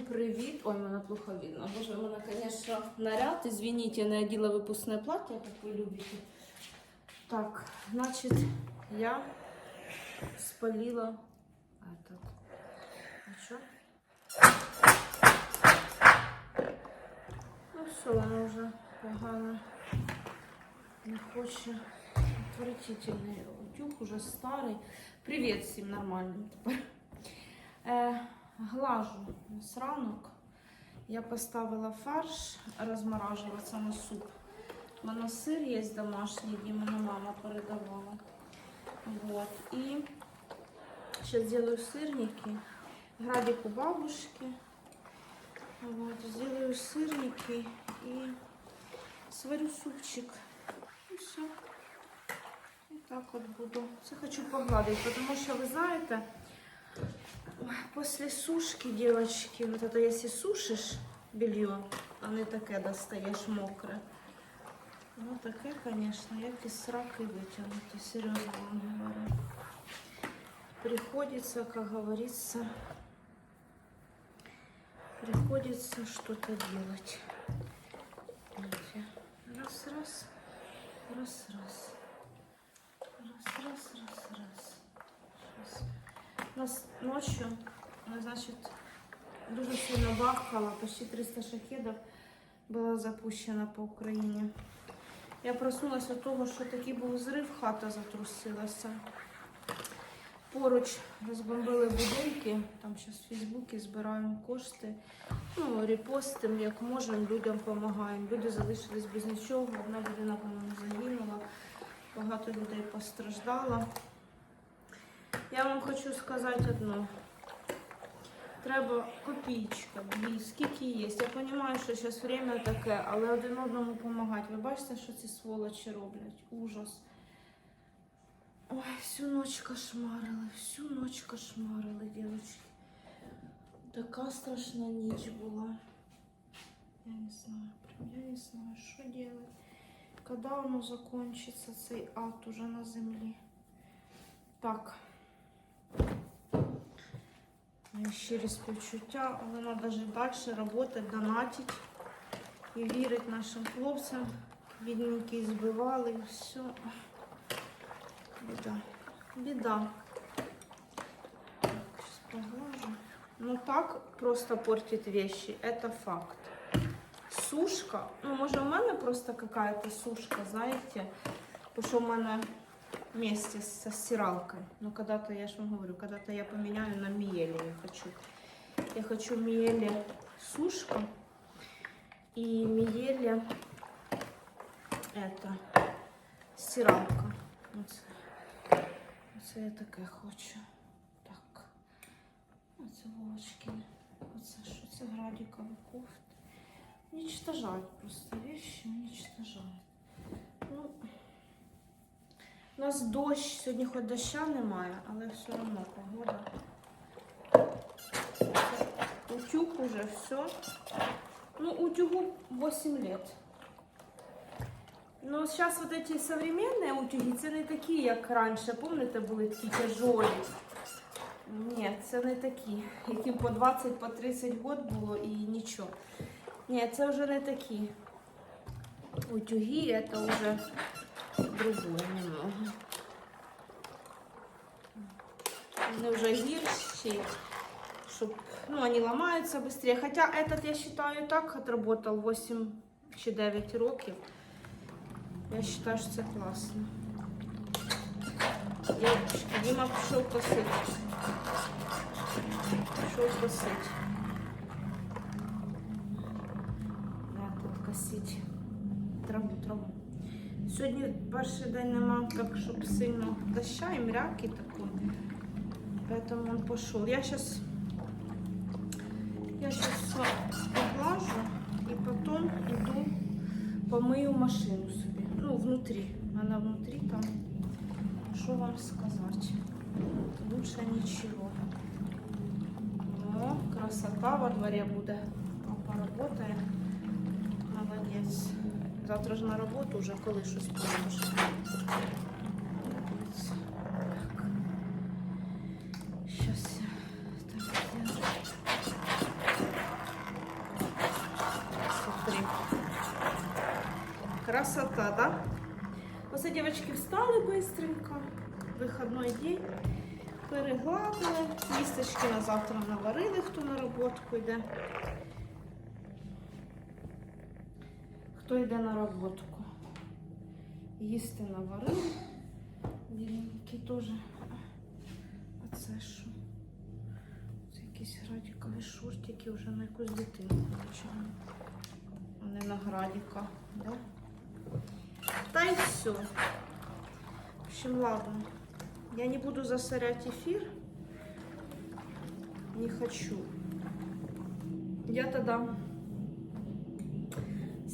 Привіт! Ой, мене плохо видно. Боже, у мене, конечно, наряд. Извините, я не одела выпускное платье, как вы любите. Так, значит, я спалила этот. А что? Ну все, воно вже погано. Не хоче. Отвратительний утюг, уже старий. Привіт всім нормальним тепер. Глажу з ранок. Я поставила фарш розморажуватися на суп. У мене сир є домашній, який мене мама передавала. Вот. І сейчас сделаю сырники. Градик у бабушки. Вот. Сделаю сырники и сварю супчик. І все. І так от буду. Це хочу погладити, тому що ви знаєте, После сушки, девочки, вот это если сушишь белье, а не таке достаешь мокре. Ну таке, конечно, як із сраки витягнути, серйозно вам говорю. Приходится, как говорится, приходится что-то делать. Раз, раз, раз, раз. Раз, раз, раз, нас ночью, ну, значит, дуже сильно бахало, почти 300 шахедов було запущено по Україні. Я проснулася від того, що такий був зрив, хата затрусилася. Поруч розбомбили будинки, там зараз в Фейсбуці збираємо кошти, ну, репостимо, як можемо, людям допомагаємо. Люди залишились без нічого, одна людина, по-моєму, загинула, багато людей постраждало. Я вам хочу сказати одно. Треба копійка, дві, скільки є. Я розумію, що зараз время таке, але один одному допомагати. Ви бачите, що ці сволочі роблять? Ужас. Ой, всю ніч кошмарили, всю ніч кошмарили, дівчатки. Така страшна ніч була. Я не знаю, прям я не знаю, що робити. Коли воно закінчиться, цей ад уже на землі. Так. Мої щирі співчуття, але треба жити далі, працювати, донатити і вірити нашим хлопцям. Бідненькі збивали, і все. Біда. Біда. Так, сейчас поглажу. Ну так просто портить вещи, это факт. Сушка, ну може у мене просто какая-то сушка, знаете, потому что у мене вместе со стиралкой. Но когда-то, я же вам говорю, когда-то я поменяю на Миеле я хочу. Я хочу Миеле сушка и Миеле это стиралка. Оце. Оце я таке хочу. Так. Оце Вовочкине. Оце що це градікові кофти. Уничтожають просто вещи, уничтожають. Ну, у нас дощ, сьогодні хоч доща немає, але все одно погода. Утюг уже все. Ну, утюгу 8 лет. Но сейчас вот эти современные утюги, це не такі, як раніше, пам'ятаєте, були такі тяжолі. Ні, це не такі, яким по 20 по 30 год було і нічого. Ні, це вже не такі. Утюги, це вже другое немного. Они уже гирщи, чтоб, ну, они ломаются быстрее. Хотя этот, я считаю, и так отработал 8 чи 9 років. Я считаю, що це класно. Дівчатки, Діма пішов косить. Пішов косить. Да, тут косить. Траву, траву. Сьогодні перший день нема так, щоб сильно доща і мряки такой. Поэтому он пошел. Я сейчас я сейчас поглажу и потом иду помою машину себе. Ну, внутри. Она внутри там. Что вам сказать? Лучше ничего. О, красота во дворе будет. Папа работает. Молодец. Завтра ж на роботу вже коли щось поможеш. Красота, да? Оце, девочки, встали швидко, вихідний день, перегладили, містечки на завтра наварили, хто на роботку йде. Хто йде на роботку? Їсти наварили. Біленький теж. А це що? Це якісь градікові шортики вже на якусь дитину звичайно. А не на градіка, да? Та й все. В общем, ладно. Я не буду засорять эфир. Не хочу. Я тогда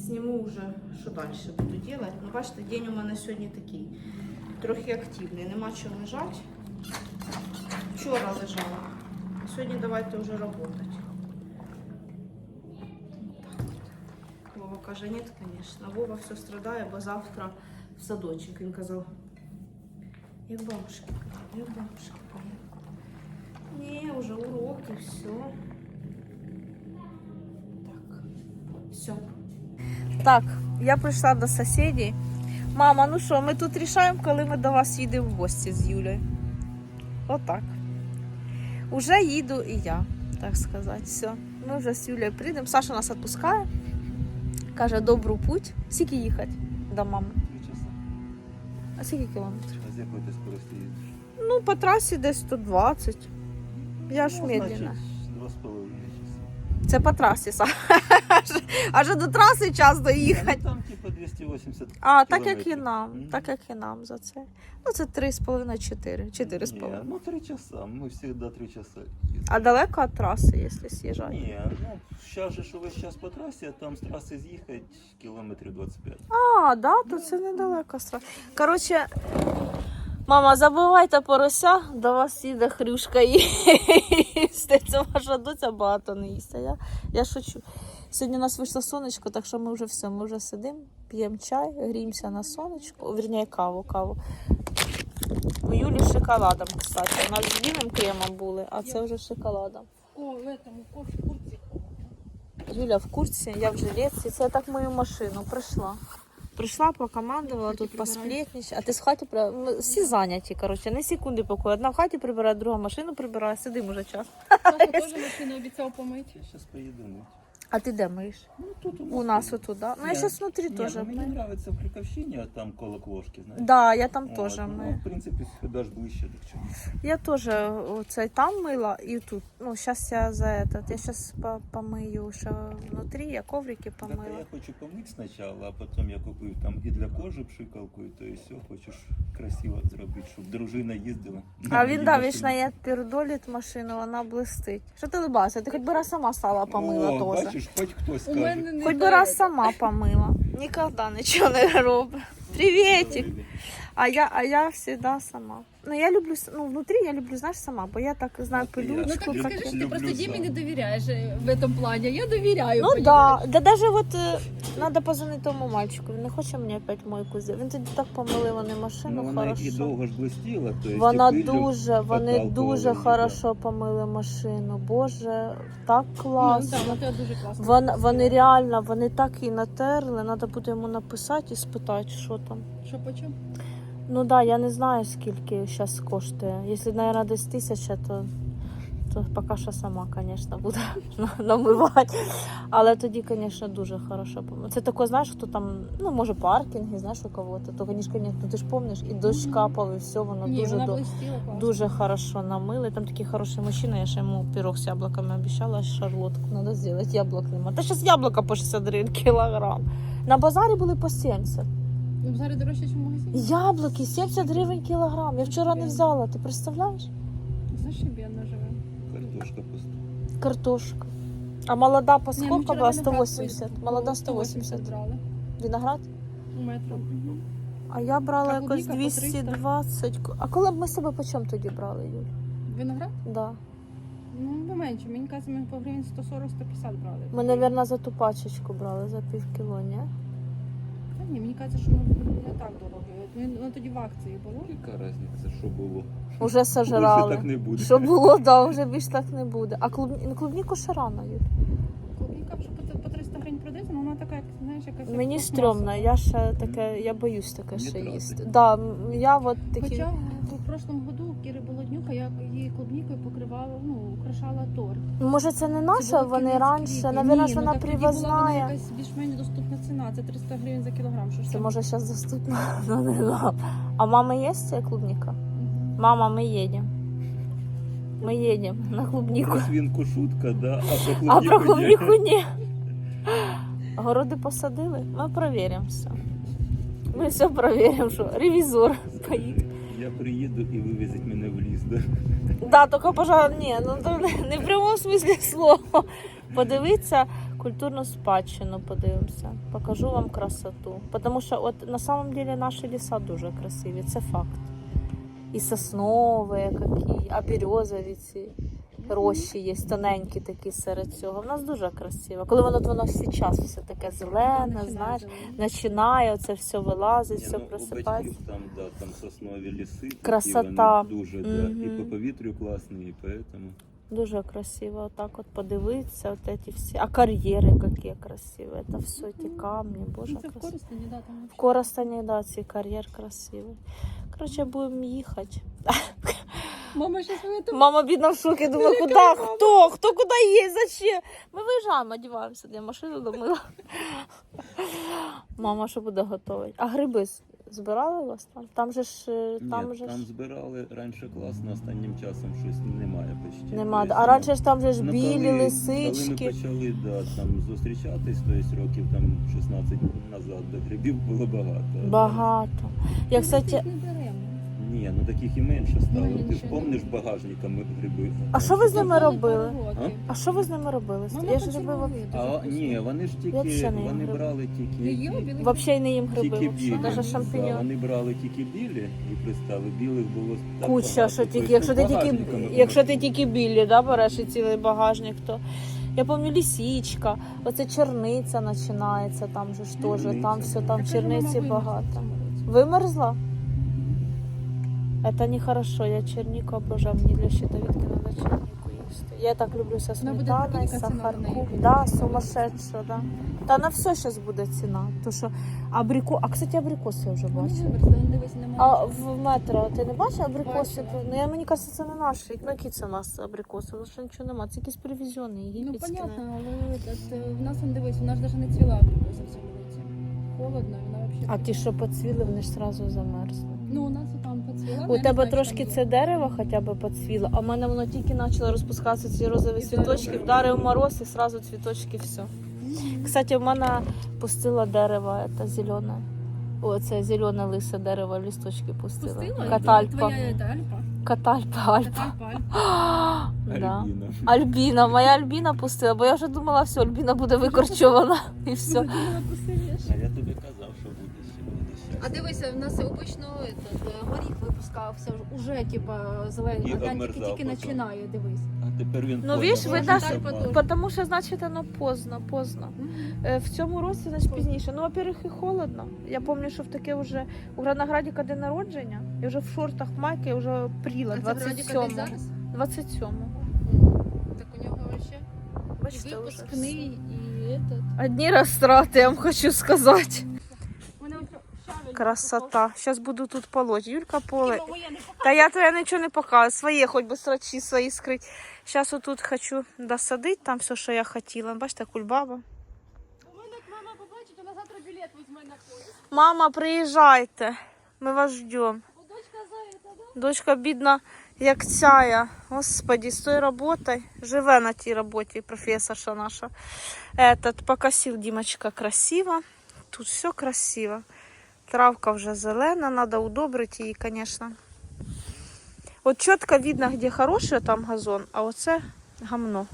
сниму уже, що далі буду делать. Ну, бачите, день у мене сьогодні такий трохи активний. Нема чого лежати. Вчора лежала. А сьогодні давайте вже работать. Так от. Вова каже, ні, звісно. Вова все страдає, бо завтра в садочок. Він казав, як бабушки поїду, як бабушки поїду. Ні, вже уроки, все. Так, все. Так, я прийшла до сусідів. Мама, ну що, ми тут рішаємо, коли ми до вас їдемо в гості з Юлею. Отак. Уже їду і я, так сказати. Все. Ми вже з Юлею прийдемо. Саша нас відпускає. Каже, добру путь. Скільки їхати до мами? А скільки кілометрів? А з якої ти скорості їдеш? Ну, по трасі десь 120. Я ж Ну, медленно. значить, Два з половиною часа. Це по трасі, Саша. Аж до траси час доїхати. Ну, там типу 280 А, так як і кілометрів. нам. Мгм. Так як і нам за це. Ну, це 3,5-4. 4,5. Ні, ну три часа. Ми завжди три часа їздимо. А далеко від траси, якщо з'їжджати? Ні, ну зараз же ж увесь час по трасі, а там з траси з'їхати кілометрів 25. А, да, то це недалеко. стра- Коротше, мама, забивайте порося, до вас їде хрюшка їсти. Це ваша доця багато не їсть. А я, я шучу. Сьогодні у нас вийшло сонечко, так що ми вже все, ми вже сидимо, п'ємо чай, гріємося на сонечку, вірніше каву, каву. У Юлі з шоколадом, кстати. У нас з білим кремом були, а це вже з шоколадом. О, в этом, кофе, в. Юля в курсі, я в жилетці. Це я так мою машину прийшла. Прийшла, покомандувала, тут посплетніше. А ти з хаті при... ми всі зайняті, коротше, не секунди покою. Одна в хаті прибирає, друга машину прибирає, сидимо вже час. Саша теж машину обіцяв помити. Я зараз поїду мить. А ти де миєш? Ну тут У нас отут, да? Ну я зараз внутрі Ні, теж ну, мені подобається в Харківщині, там коло Квошки, знаєш. Да, я там теж ну, мию. в принципі, сюди ж ближче до чого. Я теж оцей там мила і тут. Ну, зараз я за этот. Я зараз помию ще внутрі, я коврики Так, я хочу помити спочатку, а потім я купив там і для кожи пшикалку, і то і все, хочу ж красиво зробити, щоб дружина їздила. А він да, вічно я пердолить машину, вона блистить. Що ти либася? Ти хоч би раз сама стала помила теж. Бачиш, хоч хтось У скаже. мене не Хоч би раз сама помила. Ніколи нічого не робить. Привітик! А я, а я завжди сама. Ну я люблю ну, внутрі я люблю, знаєш, сама, бо я так знаю Ну, Ну пилючку. так скажи, ти люблю просто Дімі сам. не довіряєш е, в этом плані. Я довіряю. Ну да, да даже вот е, надо позвонити тому мальчику. Він не хоче мені опять мойку зробити. Він тоді так помили вони машину Ну, вона хорошо. і довго ж блистіла, то есть Вона і пилю дуже, вони дуже хорошо помили машину. Боже, так Ну, класно. вона тебе дуже класно. Вон, вони реально, вони так і натерли. Треба буде йому написати і спитати, що там. Що по чому? Ну так, да, я не знаю, скільки зараз коштує. Якщо, мабуть, десь тисяча, то, то поки що сама, звісно, буду намивати. Але тоді, звісно, дуже хорошо. Це таке, знаєш, хто там, ну, може, паркінги, знаєш, у кого-то. То, звісно, ну, ти ж пам'ятаєш, і дощ капав, і все, воно Ні, дуже вона до... Дуже хорошо намили. Там такий хороший мужчина, я ще йому пирог з яблуками обіцяла, шарлотку треба зробити, яблук нема. Та зараз яблука по 60 гривень кілограм. На базарі були по 70. Ну, зараз дорожче, ніж в магазині. Яблуки 70 гривень кілограм. Я вчора не взяла, ти представляєш? Зашибенно живе. Картошка пуста. Картошка. А молода по Ні, ми сколько вчора була? виноград 180. по- Молода 180. брали. Виноград? У метро. А я брала А якось по 220. А коли б ми себе по чому тоді брали, Юль? Виноград? Да. Ну, поменше. Мені кажуть, ми по гривень 140-150 брали. Ми, мабуть, за ту пачечку брали за пів кіло, ні? Ні, мені кажеться, що воно не так дорого. Він- Воно тоді в акції було. Яка різниця, що було? Уже Більше сожрали. так не буде. Що було, да, вже більш так не буде. А клуб... ну, клубніку ще рано, Юль. Клубніка вже по, по 300 гривень продається. але вона така, як, знаєш, якась. як Мені пластмасова. стрьомно, я ще таке, я боюсь таке Не ще трогай. їсти. Да, м, я от такі. Хоча в прошлому году у Кіри Болоднюка я її клубнікою покривала, ну, украшала торт. Може, це не наша, було вони раніше, ж ну, вона так вона якась більш-менш доступна ціна, це 300 гривень за кілограм. Що ж Це може зараз доступно. Ну, не. А мама є ця клубніка? Мгм. Мама, ми їдемо. Ми їдемо на клубніку. Про свинку шутка, да, а про А про клубніку ні. ні. Городи посадили? Ми перевіримо все. Ми все перевіримо, що ревізор поїде. Я приїду і вивезуть мене в ліс, да? Да, тільки, пожалуй, ні, ну то не- не в прямому смислі слова. Подивіться культурну спадщину, подивимося. Покажу вам красоту. Тому що от на самом деле наші ліса дуже красиві, це факт. І соснові які, а березові ці рощі є, тоненькі такі серед цього. В нас дуже красиво. Коли воно воно всі час все таке зелене, знаєш, починає, це все вилазить, Ні, все ну, просипається. там, да, там соснові ліси, такі Красота. вони дуже, да, і по повітрю класні, і поэтому. Дуже красиво, отак от подивитися, от эти всі. А кар'єри які красиві. Це все ті камні, боже, Ну, це в красиво. Коростені, да, там. В Коростені, да, цей кар'єр красивий. Коротше, будемо їхати. Мама щас мене Мама бідна в шокі, думає, Велика куди, мама. хто, хто куди є, зачем? Ми виїжджаємо, одягаємося, я машину домила. Мама що буде готувати? А гриби збирали у вас там? Там же ж, е, там Ні, же там ж збирали раніше класно, останнім часом щось немає почти. нема. Тобто, А раніше ж там же ж ну, білі коли- Коли лисички. ми почали да, там, зустрічатись, тобто років там 16 назад до грибів було багато. Багато. Я, кстати, не беремо. Ні, ну таких і менше стало. Ну, Ти ж помниш багажниками гриби? А що ви з ними робили? А що ви з ними робили? Мама Я ж робила. А, ні, вони ж тільки не вони гриби. брали тільки Взагалі не їм гриби, тільки білі. Да, шампіньон. Вони брали тільки білі і пристави. Білих було так Куча, багато. що тільки, Тобто якщо ти тільки, багажниками якщо ти тільки білі, да, береш і цілий багажник, то я пам'ятаю лісічка, оце черниця починається, там же ж теж, Черниця. там все, там черниці багато. Вимерзла? Это нехорошо, я чернику обожаю, мені для щитовідки треба чернику їсти. Я так люблю со велика сахарку. Да, сумасшедша, да. Та на все зараз буде ціна. То що абрико... А, кстати, абрикоси я вже ну, немає. А в метро ти не бачиш абрикоси? Бачила. Ну я мені кажется, це не наші. Ну які це у нас абрикоси? Тому що нічого немає. Це якісь привезені, Ну, понятно, але от, в нас, он, дивись, вона ж навіть не цвіла абрикоса в цьому році. Холодно, вона взагалі... а ті, що поцвіли, вони ж одразу замерзли. Ну, у нас там. У ну, тебе трошки це дерево хоча б поцвіло, а в мене воно тільки почало розпускатися ці розові цвіточки, вдарив. мороз і одразу цвіточки все. Кстати, в мене пустило дерево, це зелене. О, це зелене лисе дерево, листочки пустило. Пустила? Катальпа. Твоя Альпа? Катальпа, альпа. Альпа. Да. Альбіна. Альбіна, моя Альбіна пустила, бо я вже думала, все, Альбіна буде викорчована і все. А дивися, в нас обично этот, е, горіх випускався уже, типа, зелений, І а глянь, обмерзав тільки тільки потім. починає, дивись. А тепер він Ну, поняв, видиш, що ви це даже- Альпа обман. теж. Тому що, значить, воно поздно, поздно. Е, В цьому році, значить, пізніше. Ну, во-первых, і холодно. Я пам'ятаю, що в таке вже у Граноградіка день народження, і вже в шортах майки я вже пріла 27-го. зараз? 27-го. Так у нього вообще і Бачите, вже випускний, і этот. все. Одні розтрати, я вам хочу сказати. Красота. Зараз буду тут полоть. Юлька поле. Та я твоя нічого не показую. Своє, хоч би срачі свої скрить. Зараз отут хочу досадити там все, що я хотіла. Бачите, кульбаба. У мене як мама побачить, вона завтра білет візьме на поїзд. Мама, приїжджайте. Ми вас ждемо. Дочка за да? Дочка бідна, як цяя. Господи, з тою роботою. Живе на тій роботі професорша наша. Этот покосив Дімочка красиво. Тут все красиво. Травка вже зелена, треба удобрити її, звісно. От чітко видно, де хороший там газон, а оце гамно.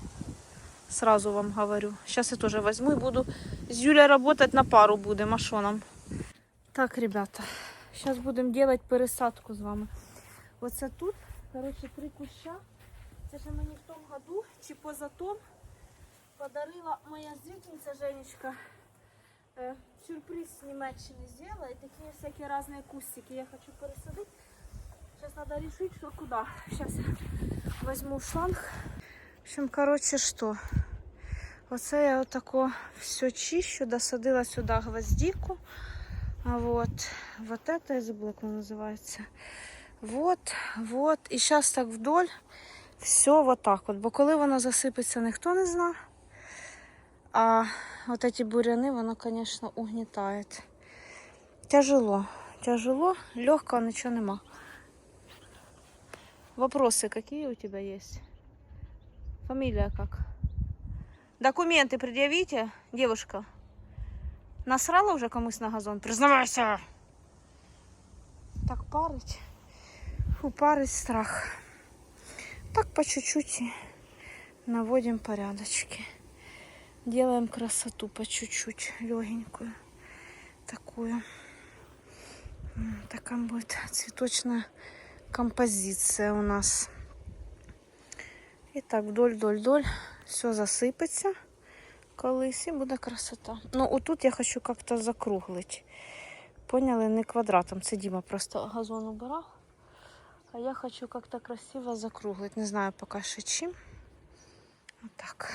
Сразу вам говорю. Сейчас я тоже возьму и буду с Юлей работать на пару будем, а що нам? Так, ребята, сейчас будем делать пересадку з вами. Оце тут, коротше, три куща. Це ж мені в тому году чи поза том подарила моя зрительниця Женечка. Е, сюрприз з Німеччини зробила. І такі всякі різні кустики я хочу пересадити. Сейчас надо решить, что куда. Сейчас я возьму шланг. В общем, короче, что? Оце я отако все чищу, досадила сюди гвоздику. А вот, вот это я забыла, как оно называется. Вот, вот. І зараз так вдоль все вот так от. Бо коли воно засипеться, ніхто не зна. А вот эти буряни, воно, конечно, угнітає. Тяжело. Тяжело, легкого нічого нема. Вопросы какие у тебя есть? Фамилия как? Документы предъявите, девушка. Насрала уже комусь на газон? Признавайся! Так парить. Фу, парить страх. Так по чуть-чуть и наводим порядочки. Делаем красоту по чуть-чуть, легенькую. Такую. Такая будет цветочная композиция у нас. І так, вдоль, вдоль, вдоль. Все засипеться колись і буде красота. Ну, отут я хочу як-то закруглити. Поняли, не квадратом. Це Діма просто газон убирав. А я хочу как-то красиво закруглить. Не знаю поки що чим. Отак.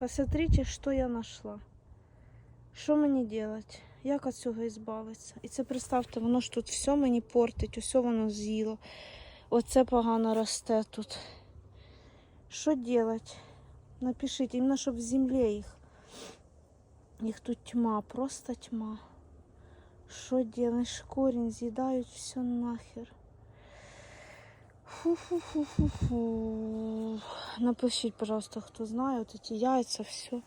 Посмотрите, що я знайшла. Що мені делать? Як від цього ізбавитися? І це представте, воно ж тут все мені портить, усе воно з'їло. Оце погано росте тут. Що делать? Напишіть, іменно щоб в землі їх. Їх тут тьма, просто тьма. Що делать? Корінь з'їдають все нахер. Фу-фу-фу-фу-фу. Напишіть, пожалуйста, хто знає, от ці яйця, все.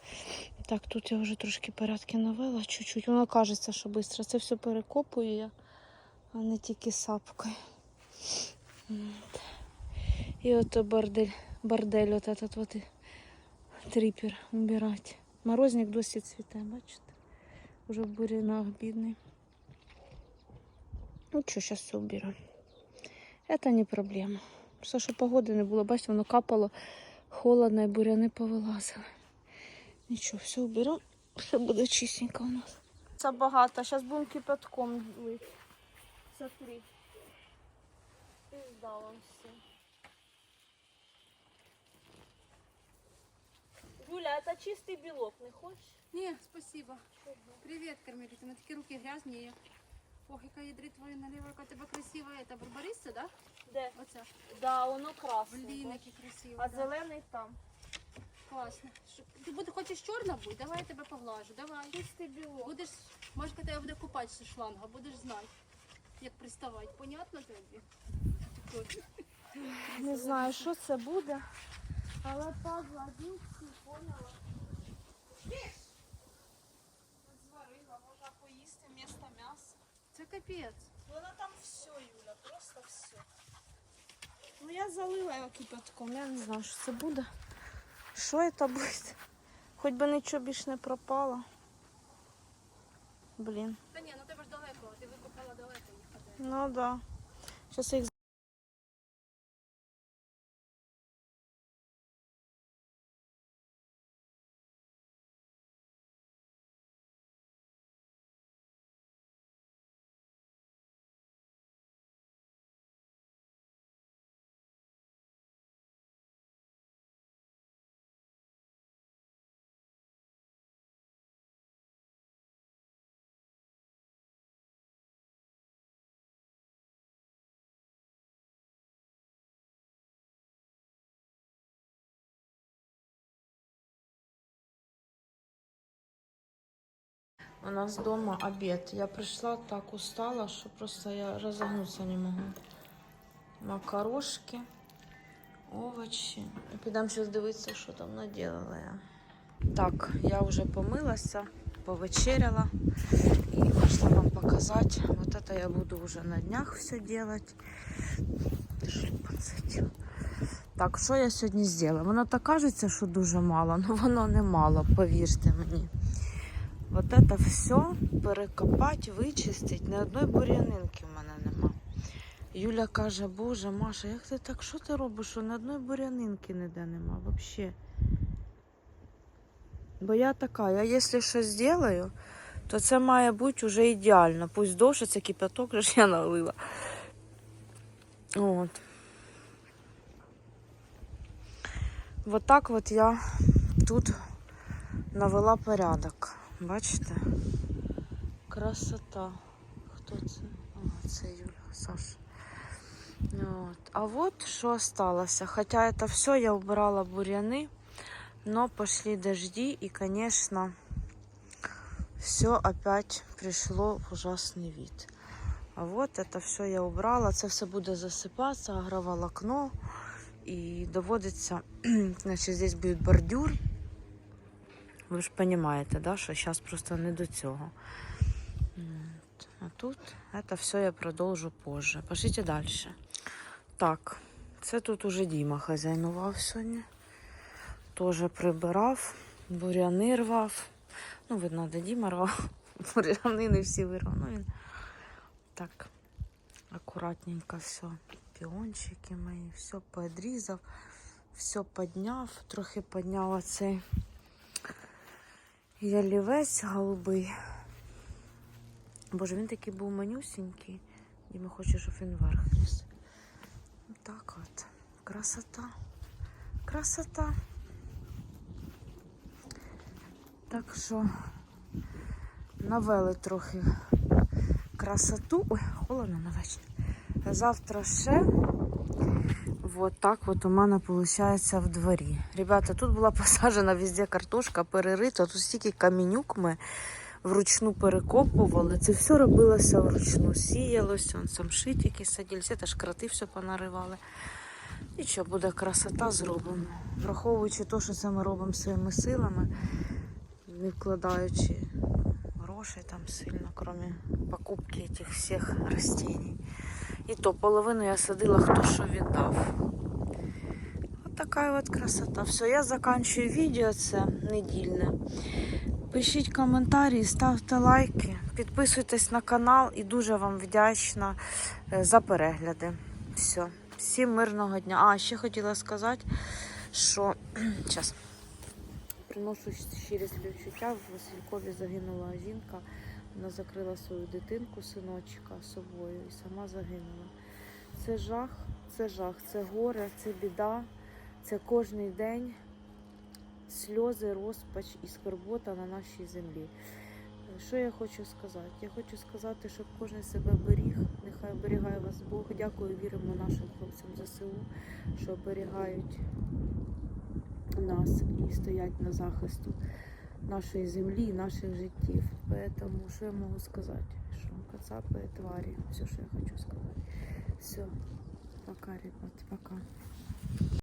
Так, тут я вже трошки порядки навела, чуть-чуть. Воно кажеться, що швидко. Це все перекопую я, а не тільки сапкою. І от бордель, бордель от этот вот трипер убирать. Морозник досі цвіте, бачите? Уже в бурінах бідний. Ну що, зараз все уберу. Это не проблема. Просто що погоди не було, бачите, воно капало холодно і буряни повилазили. Нічого, все уберемо, все буде чистенько у нас. Це багато, зараз будемо кипятком лити. Смотри. Пизда вам все. Юля, это чистый белок, не хочешь? Ні, спасибо. Привіт, Кармеліта. На такі руки грязні. Ох, яка ядри твоя наліва, яка тебе красива. Це барбариста, да? Де? Оця. Да, воно красне. Блін, які красиві. А да. зелений там. Класно. Що- Ти буде, хочеш чорна будь? Давай я тебе поглажу. Давай. Чистий білок. Будеш, може, тебе буде купати зі шланга, будеш знати, як приставати. Понятно тобі? Не знаю, що це буде. Але погладю всі, поняла. Це капець. Воно там все, Юля, просто все. Ну я залила його кипятком, я не знаю, що це буде. Що це буде? Хоч би нічого більше не пропало. Блін. Та ні, ну тебе ж далеко, ти викопала далеко їхати. Ну да. Зараз їх У нас дома обед. Я пришла так устала, что просто я разогнуться не могу. Макарошки, овочі. Підемо зараз дивитися, що там наделала я. Так, я вже помилася, повечеряла і пішла вам показати. Вот это я буду вже на днях все делать. Так, що я сьогодні зробила? Воно так кажеться, що дуже мало, але воно не мало, повірте мені. Вот это все перекопати, вичистити. Ні одної бур'янинки в мене нема. Юля каже, Боже, Маша, як ти так, що ти робиш? Що на одної бурянинки ніде нема взагалі. Бо я така, я якщо щось зроблю, то це має бути вже ідеально. Пусть довше це кипяток, ж я налила. От. Вот так от я тут навела порядок. Бачите? Красота. Хто це? А, це Юля, Саша. От. А от що осталося. Хоча это все я убирала буряни, но пошли дожди и, конечно, все опять пришло в ужасный вид. А вот это все я убрала. Це все буде засипатися, агроволокно. І доводиться, значить, здесь буде бордюр. Ви ж розумієте, да, що зараз просто не до цього. А тут це все я продовжу позже. Пошліть далі. Так, це тут уже Діма хазяйнував сьогодні. Теж прибирав, буряни рвав. Ну, видно, де Діма рвав. Буряни не всі вирвав. Ну, він так акуратненько все. Піончики мої, все подрізав, все підняв, трохи підняв оцей ялівець голубий. Боже, він такий був манюсінький. Діма хоче, щоб він вверх ніс. Так от. Красота. Красота. Так що навели трохи красоту. Ой, холодно на вечір. Завтра ще вот так от у мене виходить в дворі. Ребята, тут була посаджена везде картошка, перерита, тут стільки камінюк ми вручну перекопували. Це все робилося вручну. Сіялося, он самшитики садилися, теж крати все понаривали. І що буде красота зроблена. Враховуючи те, що це ми робимо своїми силами, не вкладаючи грошей там сильно, крім покупки цих всіх растений. І то половину я садила, хто що віддав. От така от красота. Все, я заканчую відео, це недільне. Пишіть коментарі, ставте лайки, підписуйтесь на канал і дуже вам вдячна е, за перегляди. Все. Всім мирного дня. А, ще хотіла сказати, що зараз приношу щирі співчуття. В Василькові загинула жінка. Вона закрила свою дитинку, синочка собою і сама загинула. Це жах, це жах, це горе, це біда, це кожний день сльози, розпач і скорбота на нашій землі. Що я хочу сказати? Я хочу сказати, щоб кожен себе беріг, нехай оберігає вас Бог. Дякую, віримо нашим хлопцям ЗСУ, що оберігають нас і стоять на захисту нашої землі наших життів. Поэтому що я можу сказати? Що кацапи, тварі, все, що я хочу сказати. Все, пока, ребят, пока.